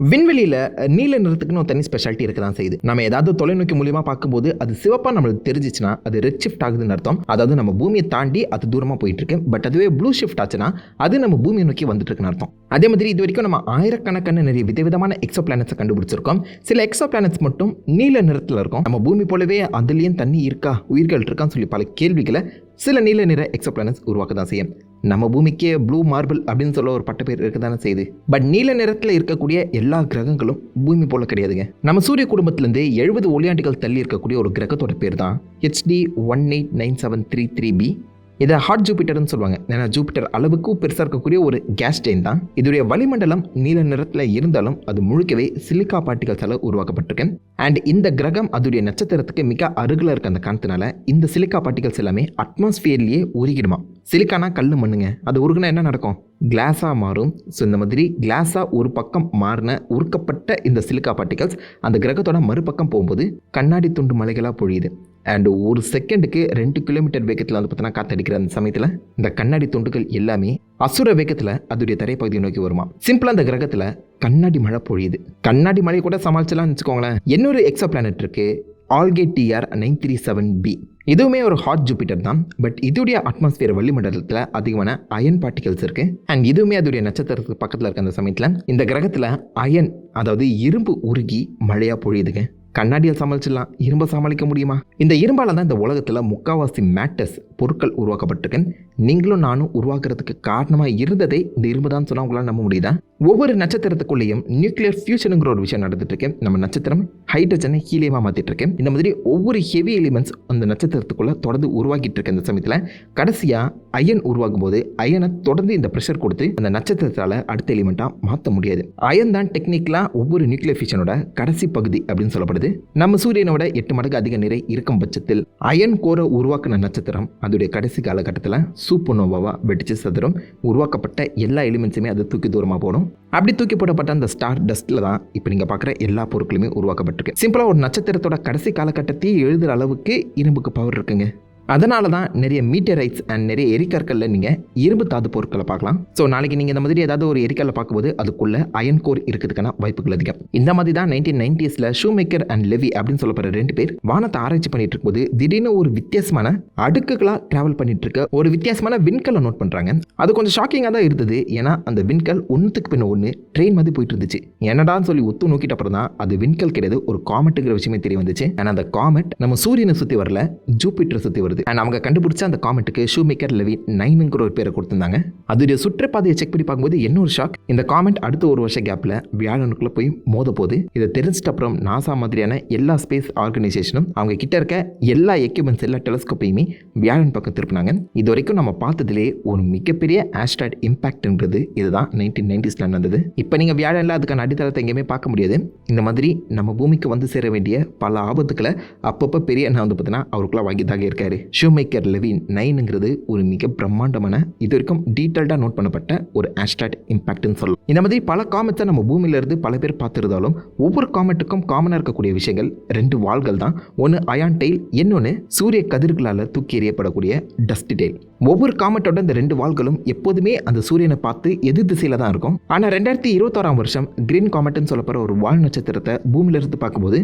விண்வெளியில் நீல நிறத்துக்குன்னு ஒரு தனி ஸ்பெஷாலிட்டி இருக்க தான் செய்யுது. நம்ம ஏதாவது தொலைநோக்கி மூலியமாக பார்க்கும்போது அது சிவப்பாக நம்மளுக்கு தெரிஞ்சிச்சுன்னா அது ரெட் ஷிஃப்ட் ஆகுதுன்னு அர்த்தம். அதாவது நம்ம பூமியை தாண்டி அது தூரமாக போயிட்டு இருக்கு பட் அதுவே ப்ளூ ஷிஃப்ட் ஆச்சுன்னா அது நம்ம பூமியை நோக்கி வந்துட்டு இருக்குன்னு அர்த்தம். அதே மாதிரி இது வரைக்கும் நம்ம ஆயிரக்கணக்கான நிறைய விதவிதமான எக்ஸோ பிளானட்ஸை கண்டுபிடிச்சிருக்கோம். சில எக்ஸோ பிளானட்ஸ் மட்டும் நீல நிறத்தில் இருக்கும். நம்ம பூமி போலவே அதுலேயும் தண்ணி இருக்கா உயிர்கள் இருக்கான்னு சொல்லி பல கேள்விகளை சில நீல நிற எக்ஸோ பிளானட்ஸ் உருவாக்க தான் செய்யும். நம்ம பூமிக்கே ப்ளூ மார்பிள் அப்படின்னு சொல்ல ஒரு பட்ட பேர் இருக்க தானே செய்யுது. பட் நீல நிறத்தில் இருக்கக்கூடிய எல்லா கிரகங்களும் பூமி போல கிடையாதுங்க. நம்ம சூரிய குடும்பத்திலேருந்து எழுபது ஒளியாண்டுகள் தள்ளி இருக்கக்கூடிய ஒரு கிரகத்தோட பேர் தான் HD one eight nine seven three three B இதை ஹாட் ஜூபிட்டர்னு சொல்லுவாங்க. ஏன்னா ஜூபிட்டர் அளவுக்கு பெருசாக இருக்கக்கூடிய ஒரு கேஸ் செயின் தான். இதோடைய வளிமண்டலம் நீல நிறத்தில் இருந்தாலும் அது முழுக்கவே சிலிக்கா பார்ட்டிகல்ஸால் உருவாக்கப்பட்டிருக்கு அண்ட் இந்த கிரகம் அதோடைய நட்சத்திரத்துக்கு மிக அருகில் இருக்க அந்த காரணத்தினால இந்த சிலிக்கா பார்ட்டிகல்ஸ் எல்லாமே அட்மாஸ்பியர்லேயே உருகிடுமா? சிலிக்கானா கல் மண்ணுங்க. அது உருகுனா என்ன நடக்கும்? கிளாஸாக மாறும். ஸோ இந்த மாதிரி கிளாஸாக ஒரு பக்கம் மாறின உருக்கப்பட்ட இந்த சிலிக்கா பார்ட்டிகல்ஸ் அந்த கிரகத்தோட மறுபக்கம் போகும்போது கண்ணாடி துண்டு மலைகளாக பொழியுது. அண்ட் ஒரு செகண்டுக்கு ரெண்டு கிலோமீட்டர் வேகத்தில் வந்து பார்த்தீங்கன்னா காத்தடிக்கிற அந்த சமயத்தில் இந்த கண்ணாடி துண்டுகள் எல்லாமே அசுர வேகத்தில் அதோடைய தரைப்பகுதியை நோக்கி வருமா? சிம்பிளாக அந்த கிரகத்தில் கண்ணாடி மழை பொழியுது. கண்ணாடி மழை கூட சமாளிச்சலாம்னு வச்சுக்கோங்களேன். இன்னொரு எக்ஸோ பிளானட் இருக்குது ஆல்கேட் TR nine three seven B இதுவுமே ஒரு ஹாட் ஜூபிட்டர் தான். பட் இதோடைய அட்மாஸ்பியர் வளிமண்டலத்தில் அதிகமான அயன் பார்ட்டிகல்ஸ் இருக்கு. அண்ட் இதுவுமே அதோடைய நட்சத்திரத்துக்கு பக்கத்தில் இருக்க அந்த சமயத்தில் இந்த கிரகத்தில் அயன் அதாவது இரும்பு உருகி மழையாக பொழியுதுங்க. கண்ணாடியால் சமாளிச்சிடலாம். இரும்பை சமாளிக்க முடியுமா? இந்த இரும்பால் தான் இந்த உலகத்தில் முக்காவாசி மேட்டர்ஸ் பொருட்கள் உருவாக்கப்பட்டிருக்கேன் நீங்களும் நானும் உருவாக்குறதுக்கு காரணமாக இருந்ததே இந்த இரும்பு தான் சொன்னால் உங்களால் நம்ப முடியுதா? ஒவ்வொரு நட்சத்திரத்துக்குள்ளேயும் நியூக்ளியர் ஃபியூஷனுங்கிற ஒரு விஷயம் நடந்துட்டு இருக்கு நம்ம நட்சத்திரம் ஹைட்ரஜனை ஹீலியமாக மாற்றிட்டு இருக்கு இந்த மாதிரி ஒவ்வொரு ஹெவி எலிமெண்ட்ஸ் அந்த நட்சத்திரத்துக்குள்ளே தொடர்ந்து உருவாக்கிட்டு இருக்கேன் இந்த சமயத்தில். கடைசியாக அயன் உருவாகும் போது அயனை தொடர்ந்து இந்த ப்ரெஷர் கொடுத்து அந்த நட்சத்திரத்தால் அடுத்த எலிமெண்ட்டாக மாற்ற முடியாது. அயன் தான் டெக்னிக்கலாக ஒவ்வொரு நியூக்ளியர் ஃபியூஷனோட கடைசி பகுதி அப்படின்னு சொல்லப்படுது. நம்ம சூரியனோட எட்டு மடங்கு அதிக நிறை இருக்கும் பட்சத்தில் அயன் கோரை உருவாக்கின நட்சத்திரம் அதோடைய கடைசி காலகட்டத்தில் சூப்பர்னோவாவாக வெடிச்சு சதுரம் உருவாக்கப்பட்ட எல்லா எலிமெண்ட்ஸுமே அது தூக்கி தூரமாக போடும் அப்படி தூக்கி போடப்பட்ட அந்த ஸ்டார் டஸ்ட்டில் தான் இப்போ நீங்கள் பார்க்குற எல்லா பொருட்களுமே உருவாக்கப்பட்டிருக்கு. சிம்பிளாக ஒரு நட்சத்திரத்தோட கடைசி காலகட்டத்தையே எழுதுகிற அளவுக்கு இரும்புக்கு பவர் இருக்குங்க. அதனால தான் நிறைய மீட்டரைட்ஸ் அண்ட் நிறைய எரிக்கற்களில் நீங்கள் இரும்பு தாது பொருட்களை பார்க்கலாம். ஸோ நாளைக்கு நீங்கள் இந்த மாதிரி ஏதாவது ஒரு எரிக்கல்லை பார்க்கும்போது அதுக்குள்ள அயன் கோர் இருக்கிறதுக்கான வாய்ப்புகள் அதிகம். இந்த மாதிரி தான் நைன்டீன் நைன்டிஸில் ஷூ மேக்கர் அண்ட் லெவி அப்படின்னு சொல்லப்படுற ரெண்டு பேர் வானத்தை ஆராய்ச்சி பண்ணிட்டு இருக்கும்போது திடீர்னு ஒரு வித்தியாசமான அடுக்குகளாக ட்ராவல் பண்ணிட்டு இருக்க ஒரு வித்தியாசமான விண்கலை நோட் பண்ணுறாங்க அது கொஞ்சம் ஷாக்கிங்காக தான் இருந்தது. ஏன்னா அந்த விண்கல் ஒன்றுத்துக்கு பின்ன ஒன்று ட்ரெயின் மாதிரி போயிட்டு இருந்துச்சு. என்னடான்னு சொல்லி ஒத்து நோக்கிட்ட அப்புறம் தான் அது விண்கல் கிடையாது. ஒரு காமெட்டுங்கிற விஷயமே தெரிய வந்துச்சு. ஆனால் அந்த காமெட் நம்ம சூரியனை சுற்றி வரல ஜூபிட்டரை சுற்றி வருது. அண்ட் அவங்க கண்டுபிடிச்ச அந்த காமெண்ட்டுக்கு ஷூ மேக்கர் லெவி நைனுங்கிற ஒரு பேரை கொடுத்துருந்தாங்க. அதோடைய சுற்றுப்பாதையை செக் பண்ணி பார்க்கும்போது என்ன ஒரு ஷாக் இந்த காமெண்ட் அடுத்த ஒரு வருஷ கேப்பில் வியாழனுக்குள்ளே போய் மோத போது இதை தெரிஞ்சிட்ட அப்புறம் நாசா மாதிரியான எல்லா ஸ்பேஸ் ஆர்கனைசேஷனும் அவங்க கிட்ட இருக்க எல்லா எக்யூப்மெண்ட்ஸ் எல்லா டெலஸ்கோப்பையுமே வியாழன் பக்கம் திருப்பினாங்க. இது வரைக்கும் நம்ம பார்த்ததுலே ஒரு மிகப்பெரிய ஆஸ்ட்ராய்ட் இம்பாக்ட்ன்றது இதுதான் நைன்டீன் நைன்டிஸில் நடந்தது. இப்போ நீங்கள் வியாழனில் அதுக்கான அடித்தளத்தை எங்கேயுமே பார்க்க முடியாது. இந்த மாதிரி நம்ம பூமிக்கு வந்து சேர வேண்டிய பல ஆபத்துக்களை அப்பப்போ பெரிய அண்ணா வந்து பார்த்தீங்கன்னா அவருக்குள்ள வாங்கிதாக இருக்காரு. ஷூமேக்கர் லெவின் நைனுங்கிறது ஒரு மிக பிரம்மாண்டமான இது வரைக்கும் டீட்டெயில்டாக நோட் பண்ணப்பட்ட ஒரு ஆஸ்ட்ராய்ட் இம்பாக்ட்னு சொல்லலாம். இந்த மாதிரி பல காமெட்ஸை நம்ம பூமியிலிருந்து பல பேர் பார்த்துருந்தாலும் ஒவ்வொரு காமெட்டுக்கும் காமனாக இருக்கக்கூடிய விஷயங்கள் ரெண்டு வாள்கள் தான். ஒன்று அயான் டெயில் இன்னொன்று சூரிய கதிர்களால் தூக்கி எறியப்படக்கூடிய டஸ்ட் டெயில் ஒவ்வொரு காமெட்டோட இந்த ரெண்டு வாள்களும் எப்போதுமே அந்த சூரியனை பார்த்து எதிர் திசையில் தான் இருக்கும். ஆனால் ரெண்டாயிரத்தி இருபத்தோராம் வருஷம் கிரீன் காமெட்னு சொல்லப்படுற ஒரு வால் நட்சத்திரத்தை பூமியிலிருந்து பார்க்கும்போது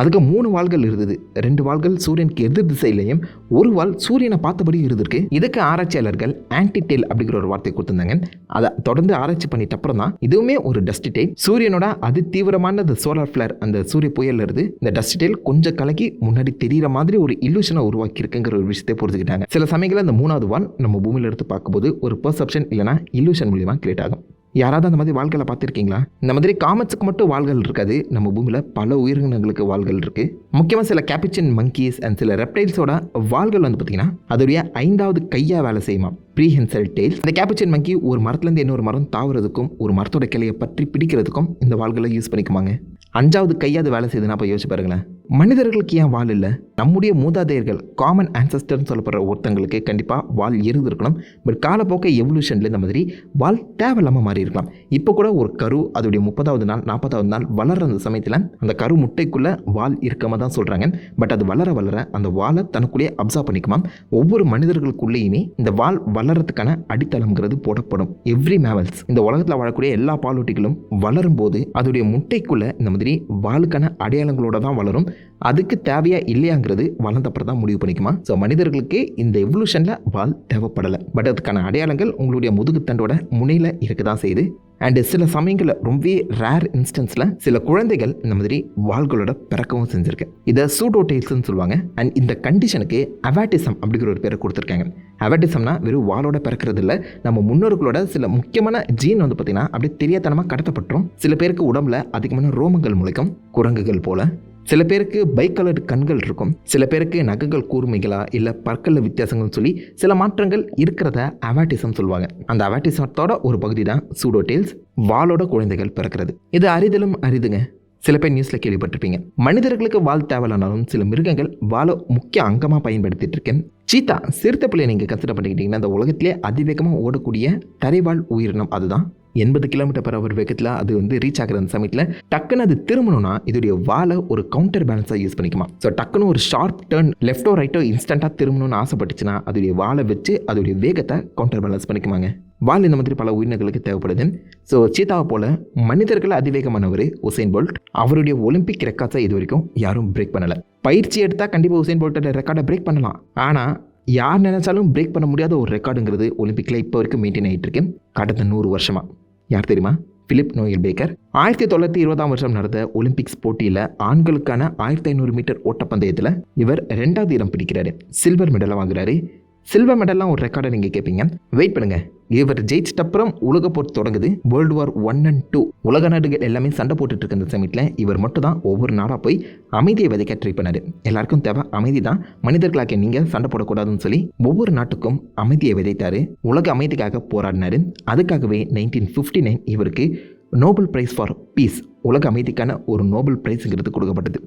அதுக்கு மூணு வாள்கள் இருந்தது. ரெண்டு வாள்கள் சூரியனுக்கு எதிர் திசையிலையும் ஒரு வால் சூரியனை பார்த்தபடி இருந்திருக்கு. இதுக்கு ஆராய்ச்சியாளர்கள் ஆன்டிடெயில் அப்படிங்கிற ஒரு வார்த்தை கொடுத்துருந்தாங்க. அதை தொடர்ந்து ஆராய்ச்சி பண்ணிட்ட அப்புறம் தான் இதுவுமே ஒரு டஸ்ட் டெயில் சூரியனோட அதி தீவிரமான அந்த சோலார் ஃபிளர் அந்த சூரிய புயல் இருந்து இந்த டஸ்ட் டெயில் கொஞ்சம் கலக்கி முன்னாடி தெரியிற மாதிரி ஒரு இல்லூஷனை உருவாக்கி இருக்குங்கிற ஒரு விஷயத்தை புரிஞ்சுக்கிட்டாங்க. சில சமயங்களில் அந்த மூணாவது வால் நம்ம பூமியில எடுத்து பார்க்கும்போது ஒரு பெர்செப்ஷன் இல்லைனா இல்லூஷன் மூலியமாக கிரியேட் ஆகும். யாராவது அந்த மாதிரி வாள்களை பார்த்துருக்கீங்களா? இந்த மாதிரி காமெட்ஸுக்கு மட்டும் வாள்கள் இருக்காது. நம்ம பூமியில் பல உயிரினங்களுக்கு வாள்கள் இருக்குது முக்கியமாக சில கேபிச்சன் மங்கீஸ் அண்ட் சில ரெப்டைல்ஸோட வாள்கள் வந்து பார்த்திங்கன்னா அதோடைய ஐந்தாவது கையாக வேலை செய்யுமா? ப்ரீஹென்சல் டெய்ல்ஸ் இந்த கேபிச்சின் மங்கி ஒரு மரத்துலேருந்து இன்னொரு மரம் தாவுறதுக்கும் ஒரு மரத்தோட கிளையை பற்றி பிடிக்கிறதுக்கும் இந்த வாள்களை யூஸ் பண்ணிக்குமாங்க. அஞ்சாவது கையாவது வேலை செய்யுதுன்னா அப்போ யோசிச்சு பாருங்களேன். மனிதர்களுக்கு ஏன் வால் இல்லை? நம்முடைய மூதாதையர்கள் காமன் ஆன்சஸ்டர்னு சொல்லப்படுற ஒருத்தங்களுக்கு கண்டிப்பாக வால் இருந்திருக்கணும். பட் காலப்போக்க எவல்யூஷனில் இந்த மாதிரி வால் தேவையில்லாமல் மாறி இருக்கலாம் இப்போ கூட ஒரு கரு அதோடைய முப்பதாவது நாள் நாற்பதாவது நாள் வளர்ற அந்த சமயத்தில் அந்த கரு முட்டைக்குள்ளே வால் இருக்காம தான் சொல்கிறாங்க பட் அது வளர வளர அந்த வாலை தனக்குள்ளேயே அப்சர்வ் பண்ணிக்குமா ஒவ்வொரு மனிதர்களுக்குள்ளேயுமே இந்த வால் வளர்கிறதுக்கான அடித்தளம்ங்கிறது போடப்படும். எவ்ரி மேவல்ஸ் இந்த உலகத்தில் வாழக்கூடிய எல்லா பாலூட்டிகளும் வளரும் போது அதோடைய முட்டைக்குள்ளே இந்த மாதிரி வாளுக்கான அடையாளங்களோட தான் வளரும். அதுக்கு தேவையா இல்லையாங்கிறது வளர்ந்தப்பறம் தான் முடிவு பண்ணிக்குமா? ஸோ மனிதர்களுக்கு இந்த எவல்யூஷனில் வால் தேவைப்படலை. பட் அதுக்கான அடையாளங்கள் உங்களுடைய முதுகுத்தண்டோட முனையில் இருக்க தான் செய்யுது. அண்டு சில சமயங்களில் ரொம்பவே ரேர் இன்ஸ்டன்ஸில் சில குழந்தைகள் இந்த மாதிரி வாள்களோட பிறக்கவும் செஞ்சுருக்கேன் இதை சூடோடைல்ஸ்னு சொல்லுவாங்க. அண்ட் இந்த கண்டிஷனுக்கு அவாட்டிசம் அப்படிங்கிற ஒரு பேரை கொடுத்துருக்காங்க. அவாட்டிசம்னா வெறும் வாளோட பிறக்கிறது இல்லை நம்ம முன்னோர்களோட சில முக்கியமான ஜீன் வந்து பார்த்திங்கன்னா அப்படியே தெரியாதனமாக கடத்தப்பட்டுரும். சில பேருக்கு உடம்புல அதிகமான ரோமங்கள் முளைக்கும். குரங்குகள் போல். சில பேருக்கு பைக் கலர்டு கண்கள் இருக்கும். சில பேருக்கு நகங்கள் கூர்மைகளா இல்லை பற்களில் வித்தியாசங்கள்னு சொல்லி சில மாற்றங்கள் இருக்கிறத அவாட்டிசம் சொல்லுவாங்க. அந்த அவாட்டிசத்தோட ஒரு பகுதி தான் சூடோடேல்ஸ் வாளோட குழந்தைகள் பிறக்கிறது. இது அரிதலும் அரிதுங்க. சில பேர் நியூஸில் கேள்விப்பட்டிருப்பீங்க. மனிதர்களுக்கு வாழ் தேவையில்லைனாலும் சில மிருகங்கள் வாழ முக்கிய அங்கமாக பயன்படுத்திட்டு இருக்கேன் சீத்தா சிறுத்தை பிள்ளையை நீங்கள் கன்சிடர் பண்ணிக்கிட்டீங்கன்னா அந்த உலகத்திலே அதிவேகமாக ஓடக்கூடிய தரைவாழ் உயிரினம் அதுதான். எண்பது கிலோமீட்டர் பர் அவர் வேகத்தில் அது வந்து ரீச் ஆகிற அந்த சமயத்தில் டக்குன்னு அது திரும்பணும்னா இதோடைய வாலை ஒரு கவுண்டர் பேலன்ஸாக யூஸ் பண்ணிக்குமா. ஸோ டக்குன்னு ஒரு ஷார்ப் டர்ன் லெஃப்டோ ரைட்டோ இன்ஸ்டண்ட்டாக திரும்பணும்னு ஆசைப்பட்டுச்சுன்னா அதோடைய வாலை வச்சு அதோடைய வேகத்தை கவுண்டர் பேலன்ஸ் பண்ணிக்குமாங்க. வால் இந்த மாதிரி பல உயிரினங்களுக்கு தேவைப்படுது. ஸோ சீதாவை போல மனிதர்கள் அதிவேகமானவர் உசேன் போல்ட். அவருடைய ஒலிம்பிக் ரெக்கார்ட்ஸை இது வரைக்கும் யாரும் பிரேக் பண்ணலை. பயிற்சி எடுத்தால் கண்டிப்பாக உசேன் போல்ட்டோட ரெக்கார்டை பிரேக் பண்ணலாம். ஆனால் யார் நினைச்சாலும் பிரேக் பண்ண முடியாத ஒரு ரெக்கார்டுங்கிறது ஒலிம்பிக்கில் இப்போ வரைக்கும் மெயின்டைன் ஆகிட்டு இருக்கு. கடந்த நூறு வருஷமாக யார் தெரியுமா? பிலிப் நோயல் பேக்கர் ஆயிரத்தி தொள்ளாயிரத்தி இருபதாம் வருஷம் நடந்த ஒலிம்பிக்ஸ் போட்டியில் ஆண்களுக்கான ஆயிரத்தி ஐநூறு மீட்டர் ஓட்டப்பந்தயத்தில் இவர் ரெண்டாவது இடம் பிடிக்கிறாரு. சில்வர் மெடலை வாங்குறாரு. சில்வர் மெடல்லாம் ஒரு ரெக்கார்டை நீங்கள் கேட்பீங்க வெயிட் பண்ணுங்கள் இவர் ஜெயிச்சிட்ட அப்புறம் உலக போர் தொடங்குது. World war one and two உலக நாடுகள் எல்லாமே சண்டை போட்டுட்டு இருக்க இந்த சமயத்தில் இவர் மட்டும் தான் ஒவ்வொரு நாடாக போய் அமைதியை விதைக்க ட்ரை பண்ணார். எல்லாருக்கும் தேவை அமைதி தான். மனிதர்களாக நீங்கள் சண்டை போடக்கூடாதுன்னு சொல்லி ஒவ்வொரு நாட்டுக்கும் அமைதியை விதைத்தார். உலக அமைதிக்காக போராடினாரு. அதுக்காகவே நைன்டீன் ஃபிஃப்டி நைன் இவருக்கு நோபல் பிரைஸ் ஃபார் பீஸ் உலக அமைதிக்கான ஒரு நோபல் பிரைஸுங்கிறது கொடுக்கப்பட்டது.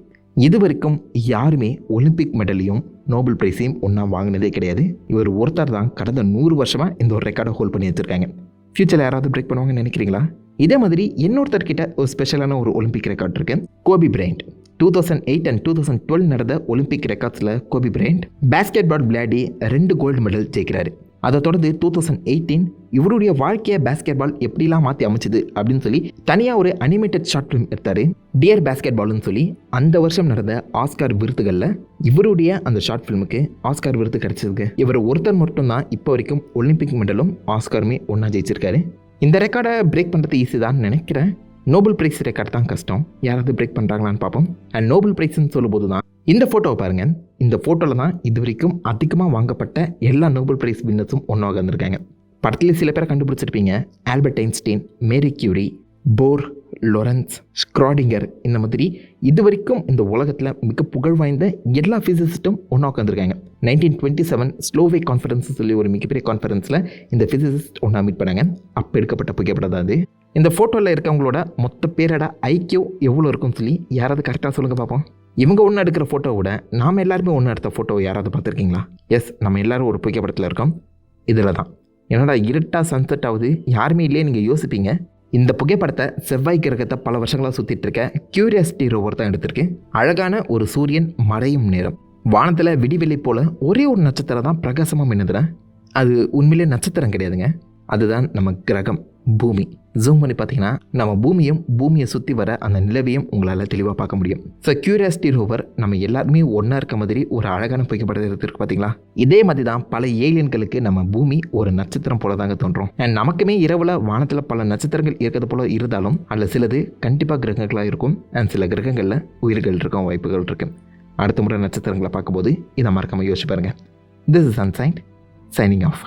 இது வரைக்கும் யாருமே ஒலிம்பிக் மெடலையும் நோபல் பிரைஸையும் ஒன்றா வாங்கினதே கிடையாது. இவர் ஒருத்தர் தான் கடந்த நூறு வருஷமாக இந்த ஒரு ரெக்கார்டை ஹோல்ட் பண்ணி வச்சுருக்காங்க. ஃப்யூச்சரில் யாராவது பிரேக் பண்ணுவாங்கன்னு நினைக்கிறீங்களா? இதே மாதிரி இன்னொருத்தர்கிட்ட ஒரு ஸ்பெஷலான ஒரு ஒலிம்பிக் ரெக்கார்ட் இருக்கு. Kobe Bryant two thousand eight and two thousand twelve நடந்த ஒலிம்பிக் ரெக்கார்ட்ஸில் கோபி பிரைண்ட் பேஸ்கெட் பால் விளையாடி ரெண்டு கோல்டு மெடல் ஜெயிக்கிறாரு. அதை தொடர்ந்து டூ தௌசண்ட் எயிட்டீன் இவருடைய வாழ்க்கையை பேஸ்கெட் பால் எப்படிலாம் மாற்றி அமைச்சது அப்படின்னு சொல்லி தனியாக ஒரு அனிமேட்டட் ஷார்ட் ஃபிலிம் எடுத்தார். டியர் பேஸ்கெட் பால்னு சொல்லி அந்த வருஷம் நடந்த ஆஸ்கார் விருதுகளில் இவருடைய அந்த ஷார்ட் ஃபிலிமுக்கு ஆஸ்கார் விருது கிடச்சிருக்கு இவர் ஒருத்தர் மட்டும்தான் இப்போ வரைக்கும் ஒலிம்பிக் மெடலும் ஆஸ்காருமே ஒன்றா ஜெயிச்சிருக்காரு. இந்த ரெக்கார்டை பிரேக் பண்ணுறது ஈஸி தான் நினைக்கிறேன். நோபல் பிரைஸ் ரெக்கார்ட் தான் கஷ்டம். யாராவது பிரேக் பண்ணுறாங்களான்னு பார்ப்போம். அண்ட் நோபல் பிரைஸ்ன்னு சொல்லும்போது தான் இந்த ஃபோட்டோவை பாருங்கள் இந்த ஃபோட்டோவில் தான் இது வரைக்கும் அதிகமாக வாங்கப்பட்ட எல்லா நோபல் பிரைஸ் வின்னர்ஸும் ஒன்றாக வந்திருக்காங்க படத்தில் சில பேரை கண்டுபிடிச்சிருப்பீங்க. Albert Einstein Marie Curie Bohr Lorentz Schrodinger இந்த மாதிரி இது வரைக்கும் இந்த உலகத்தில் மிக புகழ் வாய்ந்த எல்லா ஃபிசிசிஸ்ட்டும் ஒன்றா உட்காந்துருக்காங்க nineteen twenty seven Solvay conference சொல்லி ஒரு மிகப்பெரிய கான்ஃபரன்ஸில் இந்த ஃபிசிசிஸ்ட் ஒன்றா மீட் பண்ணாங்க. அப்போ எடுக்கப்பட்ட புகைப்படம் தான் அது. இந்த ஃபோட்டோவில் இருக்கவங்களோட மொத்த பேரோட ஐக்கியம் எவ்வளோ இருக்கும்னு சொல்லி யாராவது கரெக்டாக சொல்லுங்கள் பார்ப்போம் இவங்க ஒன்று எடுக்கிற ஃபோட்டோவோட நாம் எல்லாருமே ஒன்று எடுத்த ஃபோட்டோ யாராவது பார்த்துருக்கீங்களா? எஸ் நம்ம எல்லோரும் ஒரு புகைப்படத்தில் இருக்கோம். இதில் தான் என்னடா இருட்டாக சன்செட் ஆகுது? யாருமே இல்லையே நீங்கள் யோசிப்பீங்க. இந்த புகைப்படத்தை செவ்வாய் கிரகத்தை பல வருஷங்களாக சுற்றிட்டு இருக்க கியூரியாசிட்டி ரோவர் தான் எடுத்திருக்கு. அழகான ஒரு சூரியன் மறையும் நேரம். வானத்தில் விடிவெளி போல் ஒரே ஒரு நட்சத்திரம் தான் பிரகாசமாக மின்னுதுல அது உண்மையிலே நட்சத்திரம் கிடையாதுங்க. அதுதான் நம்ம கிரகம் பூமி. ஜூம் பண்ணி பார்த்தீங்கன்னா நம்ம பூமியும் பூமியை சுற்றி வர அந்த நிலவையும் உங்களால் தெளிவாக பார்க்க முடியும். ஸோ கியூரியாசிட்டி ரோவர் நம்ம எல்லாருமே ஒன்றா இருக்க மாதிரி ஒரு அழகான புகைப்படத்தை எடுத்துருக்கு பார்த்தீங்களா? இதே மாதிரி தான் பல ஏலியன்களுக்கு நம்ம பூமி ஒரு நட்சத்திரம் போல தாங்க தோன்றும். அண்ட் நமக்குமே இரவில் வானத்தில் பல நட்சத்திரங்கள் இருக்கிறது போல இருந்தாலும் அதில் சிலது கண்டிப்பாக கிரகங்களாக இருக்கும். அண்ட் சில கிரகங்களில் உயிர்கள் இருக்கும் வாய்ப்புகள் இருக்குது அடுத்த முறை நட்சத்திரங்களை பார்க்கும்போது இதை மறக்காமல் யோசிச்சு பாருங்கள் திஸ் இஸ் அன்சைன் சைனிங் ஆஃப்